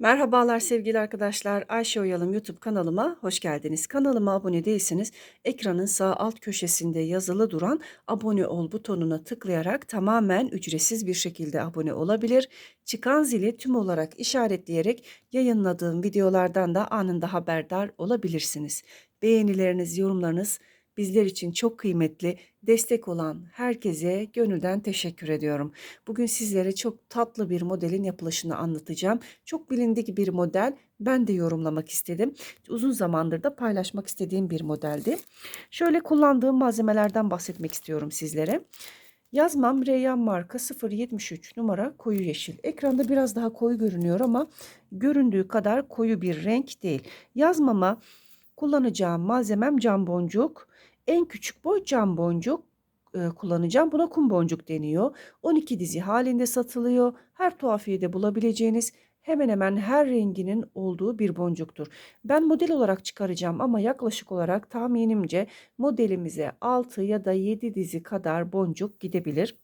Merhabalar sevgili arkadaşlar. Ayşe Oyalım YouTube kanalıma hoş geldiniz. Kanalıma abone değilseniz ekranın sağ alt köşesinde yazılı duran abone ol butonuna tıklayarak tamamen ücretsiz bir şekilde abone olabilir. Çıkan zili tüm olarak işaretleyerek yayınladığım videolardan da anında haberdar olabilirsiniz. Beğenileriniz, yorumlarınız bizler için çok kıymetli. Destek olan herkese gönülden teşekkür ediyorum. Bugün sizlere çok tatlı bir modelin yapılışını anlatacağım. Çok bilindik bir model. Ben de yorumlamak istedim. Uzun zamandır da paylaşmak istediğim bir modeldi. Şöyle kullandığım malzemelerden bahsetmek istiyorum sizlere. Yazmam Reyyan marka 073 numara koyu yeşil. Ekranda biraz daha koyu görünüyor ama göründüğü kadar koyu bir renk değil. Yazmama kullanacağım malzemem cam boncuk. En küçük boy cam boncuk kullanacağım. Buna kum boncuk deniyor. 12 dizi halinde satılıyor. Her tuhafiyede bulabileceğiniz hemen hemen her renginin olduğu bir boncuktur. Ben model olarak çıkaracağım ama yaklaşık olarak tahminimce modelimize 6 ya da 7 dizi kadar boncuk gidebilir.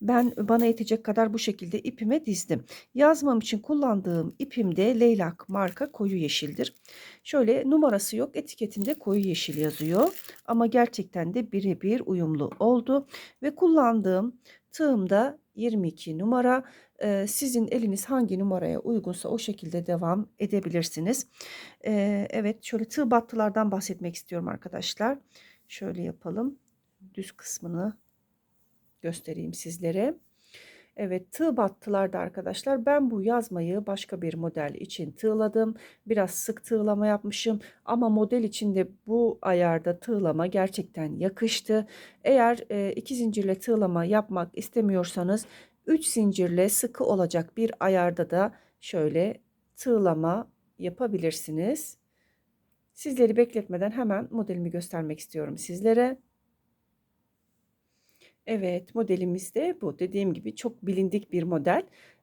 Ben bana yetecek kadar bu şekilde ipime dizdim. Yazmam için kullandığım ipim de Leylak marka koyu yeşildir. Şöyle numarası yok etiketinde koyu yeşil yazıyor. Ama gerçekten de birebir uyumlu oldu. Ve kullandığım tığım da 22 numara. Ee, sizin eliniz hangi numaraya uygunsa o şekilde devam edebilirsiniz. Ee, evet şöyle tığ battılardan bahsetmek istiyorum arkadaşlar. Şöyle yapalım. Düz kısmını göstereyim sizlere. Evet tığ battılarda arkadaşlar ben bu yazmayı başka bir model için tığladım. Biraz sık tığlama yapmışım ama model içinde bu ayarda tığlama gerçekten yakıştı. Eğer e, iki zincirle tığlama yapmak istemiyorsanız 3 zincirle sıkı olacak bir ayarda da şöyle tığlama yapabilirsiniz. Sizleri bekletmeden hemen modelimi göstermek istiyorum sizlere. Evet modelimiz de bu. Dediğim gibi çok bilindik bir model.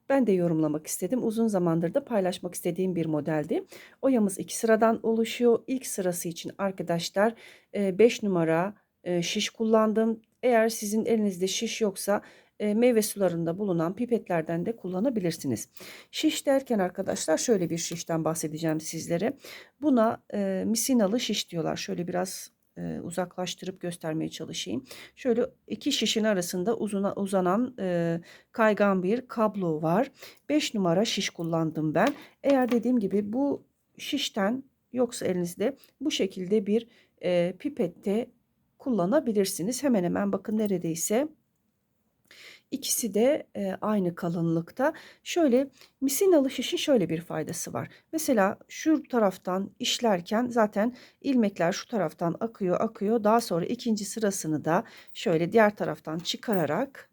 Ben de yorumlamak istedim. Uzun zamandır da paylaşmak istediğim bir modeldi. Oyamız iki sıradan oluşuyor. İlk sırası için arkadaşlar 5 numara şiş kullandım. Eğer sizin elinizde şiş yoksa meyve sularında bulunan pipetlerden de kullanabilirsiniz. Şiş derken arkadaşlar şöyle bir şişten bahsedeceğim sizlere. Buna misinalı şiş diyorlar. Şöyle biraz e, uzaklaştırıp göstermeye çalışayım. Şöyle iki şişin arasında uzuna, uzanan e, kaygan bir kablo var. 5 numara şiş kullandım ben. Eğer dediğim gibi bu şişten yoksa elinizde bu şekilde bir e, pipette kullanabilirsiniz. Hemen hemen bakın neredeyse İkisi de e, aynı kalınlıkta. Şöyle misinalı şişin şöyle bir faydası var. Mesela şu taraftan işlerken zaten ilmekler şu taraftan akıyor akıyor. Daha sonra ikinci sırasını da şöyle diğer taraftan çıkararak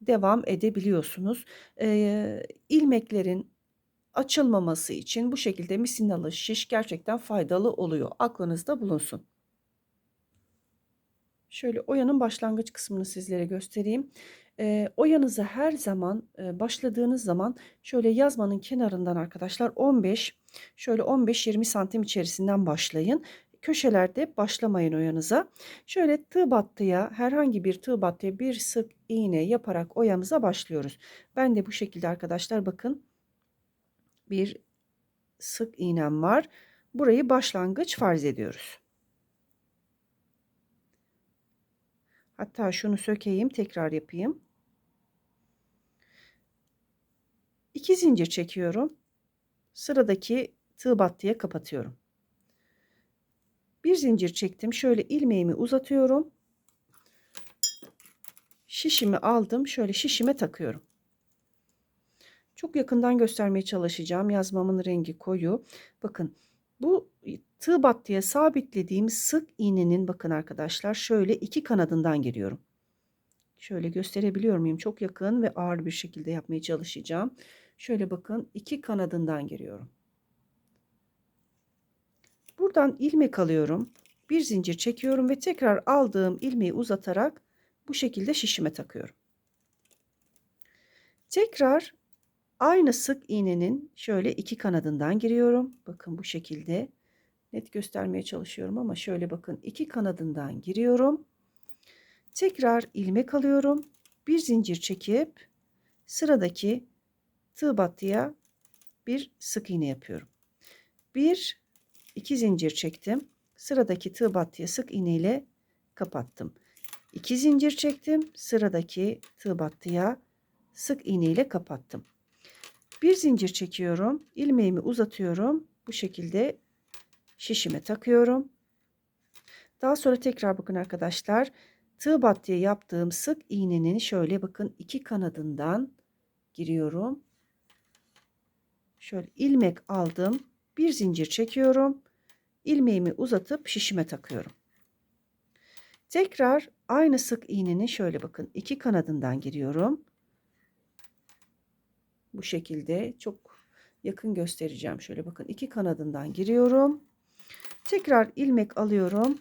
devam edebiliyorsunuz. E, ilmeklerin açılmaması için bu şekilde misinalı şiş gerçekten faydalı oluyor. Aklınızda bulunsun. Şöyle oyanın başlangıç kısmını sizlere göstereyim. E, oyanızı her zaman e, başladığınız zaman şöyle yazmanın kenarından arkadaşlar 15 şöyle 15-20 santim içerisinden başlayın. Köşelerde başlamayın oyanıza. Şöyle tığ battıya herhangi bir tığ battıya bir sık iğne yaparak oyamıza başlıyoruz. Ben de bu şekilde arkadaşlar bakın bir sık iğnem var. Burayı başlangıç farz ediyoruz. Hatta şunu sökeyim tekrar yapayım. 2 zincir çekiyorum. Sıradaki tığ battıya kapatıyorum. Bir zincir çektim. Şöyle ilmeğimi uzatıyorum. Şişimi aldım. Şöyle şişime takıyorum. Çok yakından göstermeye çalışacağım. Yazmamın rengi koyu. Bakın bu tığ battıya sabitlediğim sık iğnenin bakın arkadaşlar şöyle iki kanadından giriyorum. Şöyle gösterebiliyor muyum? Çok yakın ve ağır bir şekilde yapmaya çalışacağım. Şöyle bakın iki kanadından giriyorum. Buradan ilmek alıyorum. Bir zincir çekiyorum ve tekrar aldığım ilmeği uzatarak bu şekilde şişime takıyorum. Tekrar aynı sık iğnenin şöyle iki kanadından giriyorum. Bakın bu şekilde net göstermeye çalışıyorum ama şöyle bakın iki kanadından giriyorum. Tekrar ilmek alıyorum. Bir zincir çekip sıradaki tığ battıya bir sık iğne yapıyorum. Bir, iki zincir çektim. Sıradaki tığ battıya sık iğne ile kapattım. 2 zincir çektim. Sıradaki tığ battıya sık iğne ile kapattım. Bir zincir çekiyorum. ilmeğimi uzatıyorum. Bu şekilde şişime takıyorum. Daha sonra tekrar bakın arkadaşlar. Tığ battıya yaptığım sık iğnenin şöyle bakın iki kanadından giriyorum. Şöyle ilmek aldım. Bir zincir çekiyorum. ilmeğimi uzatıp şişime takıyorum. Tekrar aynı sık iğnenin şöyle bakın iki kanadından giriyorum. Bu şekilde çok yakın göstereceğim. Şöyle bakın iki kanadından giriyorum. Tekrar ilmek alıyorum.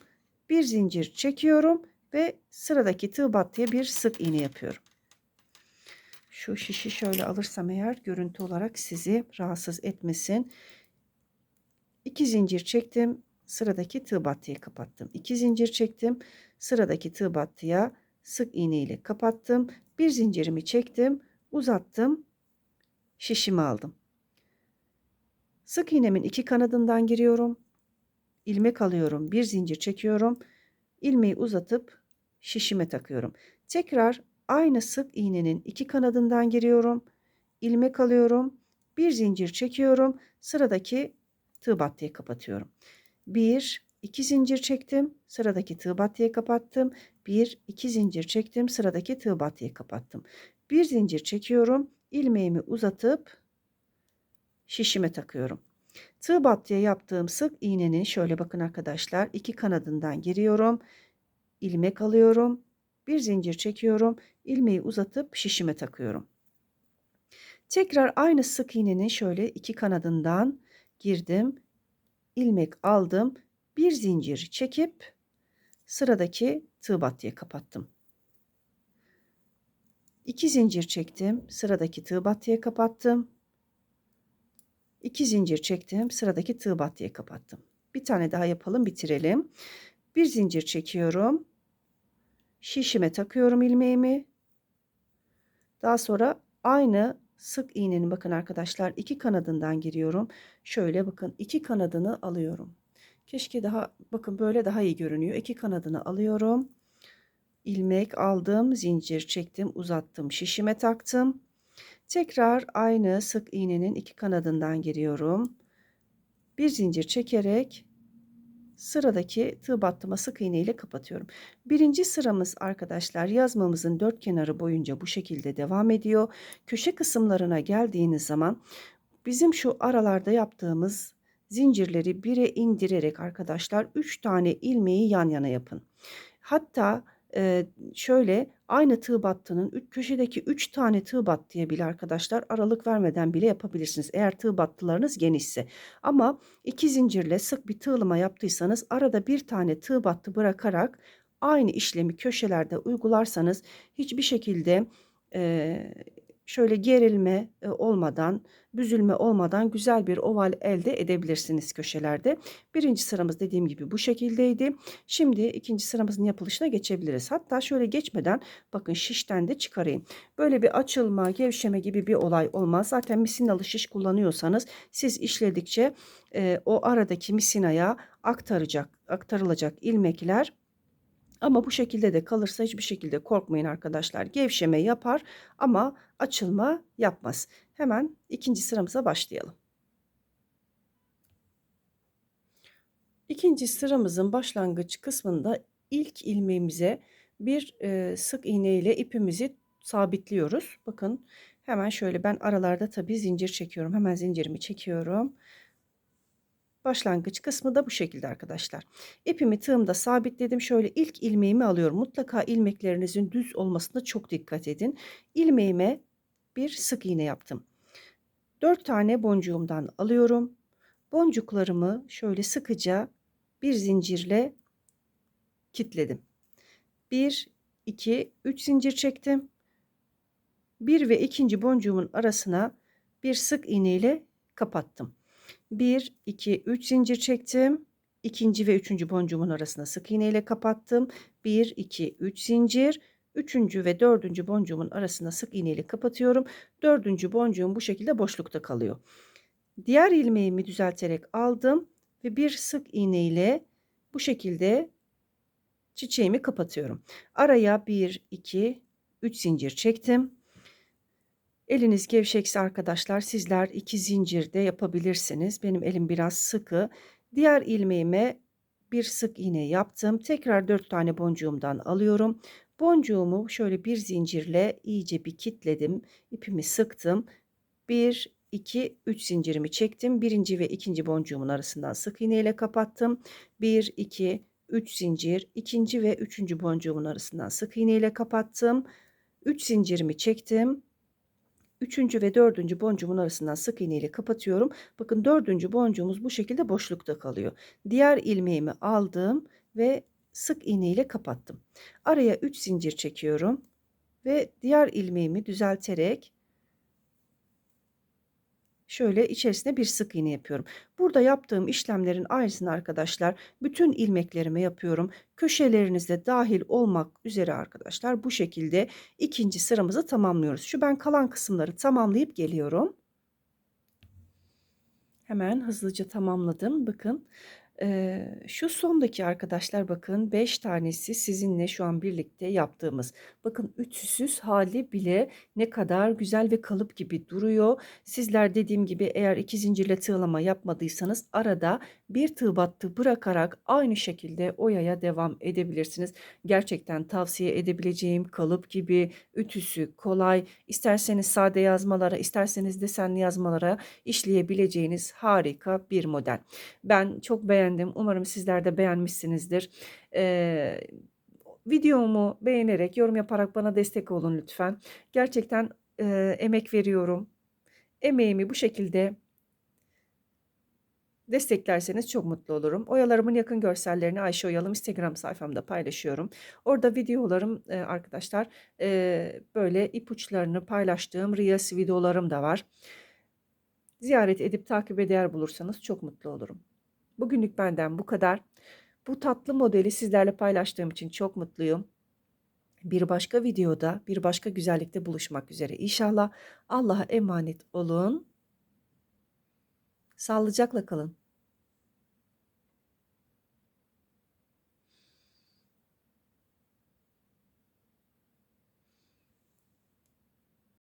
Bir zincir çekiyorum ve sıradaki tığ battıya bir sık iğne yapıyorum. Şu şişi şöyle alırsam eğer görüntü olarak sizi rahatsız etmesin. İki zincir çektim. Sıradaki tığ battıya kapattım. İki zincir çektim. Sıradaki tığ battıya sık iğne ile kapattım. Bir zincirimi çektim. Uzattım. Şişimi aldım. Sık iğnemin iki kanadından giriyorum. ilmek alıyorum. Bir zincir çekiyorum. ilmeği uzatıp şişime takıyorum. Tekrar aynı sık iğnenin iki kanadından giriyorum. ilmek alıyorum. Bir zincir çekiyorum. Sıradaki tığ battıya kapatıyorum. 1 2 zincir çektim. Sıradaki tığ battıya kapattım. 1 2 zincir çektim. Sıradaki tığ battıya kapattım. Bir zincir çekiyorum. ilmeğimi uzatıp şişime takıyorum. Tığ battıya yaptığım sık iğnenin şöyle bakın arkadaşlar iki kanadından giriyorum. ilmek alıyorum. Bir zincir çekiyorum. ilmeği uzatıp şişime takıyorum. Tekrar aynı sık iğnenin şöyle iki kanadından girdim. ilmek aldım. Bir zincir çekip sıradaki tığ battıya kapattım. 2 zincir çektim. Sıradaki tığ battıya kapattım. 2 zincir çektim. Sıradaki tığ battıya kapattım. Bir tane daha yapalım, bitirelim. Bir zincir çekiyorum. Şişime takıyorum ilmeğimi. Daha sonra aynı sık iğnenin bakın arkadaşlar iki kanadından giriyorum. Şöyle bakın iki kanadını alıyorum. Keşke daha bakın böyle daha iyi görünüyor. İki kanadını alıyorum. ilmek aldım, zincir çektim, uzattım, şişime taktım. Tekrar aynı sık iğnenin iki kanadından giriyorum. Bir zincir çekerek sıradaki tığ battıma sık iğne ile kapatıyorum. Birinci sıramız arkadaşlar yazmamızın dört kenarı boyunca bu şekilde devam ediyor. Köşe kısımlarına geldiğiniz zaman bizim şu aralarda yaptığımız zincirleri bire indirerek arkadaşlar 3 tane ilmeği yan yana yapın. Hatta e, şöyle aynı tığ battının üç köşedeki 3 tane tığ battıya bile arkadaşlar aralık vermeden bile yapabilirsiniz. Eğer tığ battılarınız genişse. Ama iki zincirle sık bir tığlama yaptıysanız arada bir tane tığ battı bırakarak aynı işlemi köşelerde uygularsanız hiçbir şekilde e, şöyle gerilme e, olmadan, büzülme olmadan güzel bir oval elde edebilirsiniz köşelerde. Birinci sıramız dediğim gibi bu şekildeydi. Şimdi ikinci sıramızın yapılışına geçebiliriz. Hatta şöyle geçmeden bakın şişten de çıkarayım. Böyle bir açılma, gevşeme gibi bir olay olmaz. Zaten misinalı şiş kullanıyorsanız siz işledikçe e, o aradaki misinaya aktaracak, aktarılacak ilmekler ama bu şekilde de kalırsa hiçbir şekilde korkmayın arkadaşlar. Gevşeme yapar ama açılma yapmaz. Hemen ikinci sıramıza başlayalım. İkinci sıramızın başlangıç kısmında ilk ilmeğimize bir e, sık iğne ile ipimizi sabitliyoruz. Bakın hemen şöyle ben aralarda tabii zincir çekiyorum. Hemen zincirimi çekiyorum. Başlangıç kısmı da bu şekilde arkadaşlar. İpimi tığımda sabitledim. Şöyle ilk ilmeğimi alıyorum. Mutlaka ilmeklerinizin düz olmasına çok dikkat edin. İlmeğime bir sık iğne yaptım. 4 tane boncuğumdan alıyorum. Boncuklarımı şöyle sıkıca bir zincirle kitledim. 1 2 3 zincir çektim. Bir ve ikinci boncuğumun arasına bir sık iğne ile kapattım. 1, 2, 3 zincir çektim. İkinci ve üçüncü boncuğumun arasına sık iğne ile kapattım. 1, 2, 3 zincir. Üçüncü ve dördüncü boncuğumun arasına sık iğne ile kapatıyorum. Dördüncü boncuğum bu şekilde boşlukta kalıyor. Diğer ilmeğimi düzelterek aldım ve bir sık iğne ile bu şekilde çiçeğimi kapatıyorum. Araya 1, 2, 3 zincir çektim. Eliniz gevşekse arkadaşlar sizler iki zincir de yapabilirsiniz. Benim elim biraz sıkı. Diğer ilmeğime bir sık iğne yaptım. Tekrar 4 tane boncuğumdan alıyorum. Boncuğumu şöyle bir zincirle iyice bir kitledim. İpimi sıktım. 1, 2, 3 zincirimi çektim. Birinci ve ikinci boncuğumun arasından sık iğne ile kapattım. 1, 2, 3 zincir. ikinci ve üçüncü boncuğumun arasından sık iğne ile kapattım. 3 zincirimi çektim. Üçüncü ve dördüncü boncuğumun arasından sık iğne ile kapatıyorum. Bakın dördüncü boncuğumuz bu şekilde boşlukta kalıyor. Diğer ilmeğimi aldım ve sık iğne ile kapattım. Araya 3 zincir çekiyorum ve diğer ilmeğimi düzelterek şöyle içerisine bir sık iğne yapıyorum. Burada yaptığım işlemlerin aynısını arkadaşlar bütün ilmeklerime yapıyorum. Köşelerinizde dahil olmak üzere arkadaşlar bu şekilde ikinci sıramızı tamamlıyoruz. Şu ben kalan kısımları tamamlayıp geliyorum. Hemen hızlıca tamamladım. Bakın Şu sondaki arkadaşlar bakın 5 tanesi sizinle şu an birlikte yaptığımız. Bakın ütüsüz hali bile ne kadar güzel ve kalıp gibi duruyor. Sizler dediğim gibi eğer iki zincirle tığlama yapmadıysanız arada bir tığ battı bırakarak aynı şekilde oyaya devam edebilirsiniz. Gerçekten tavsiye edebileceğim kalıp gibi ütüsü kolay. İsterseniz sade yazmalara isterseniz desenli yazmalara işleyebileceğiniz harika bir model. Ben çok beğendim. Umarım sizler de beğenmişsinizdir. Eee, videomu beğenerek, yorum yaparak bana destek olun lütfen. Gerçekten eee, emek veriyorum. Emeğimi bu şekilde desteklerseniz çok mutlu olurum. Oyalarımın yakın görsellerini Ayşe Oyalım Instagram sayfamda paylaşıyorum. Orada videolarım e, arkadaşlar e, böyle ipuçlarını paylaştığım Reels videolarım da var. Ziyaret edip takip eder bulursanız çok mutlu olurum. Bugünlük benden bu kadar. Bu tatlı modeli sizlerle paylaştığım için çok mutluyum. Bir başka videoda, bir başka güzellikte buluşmak üzere. İnşallah Allah'a emanet olun. Sağlıcakla kalın.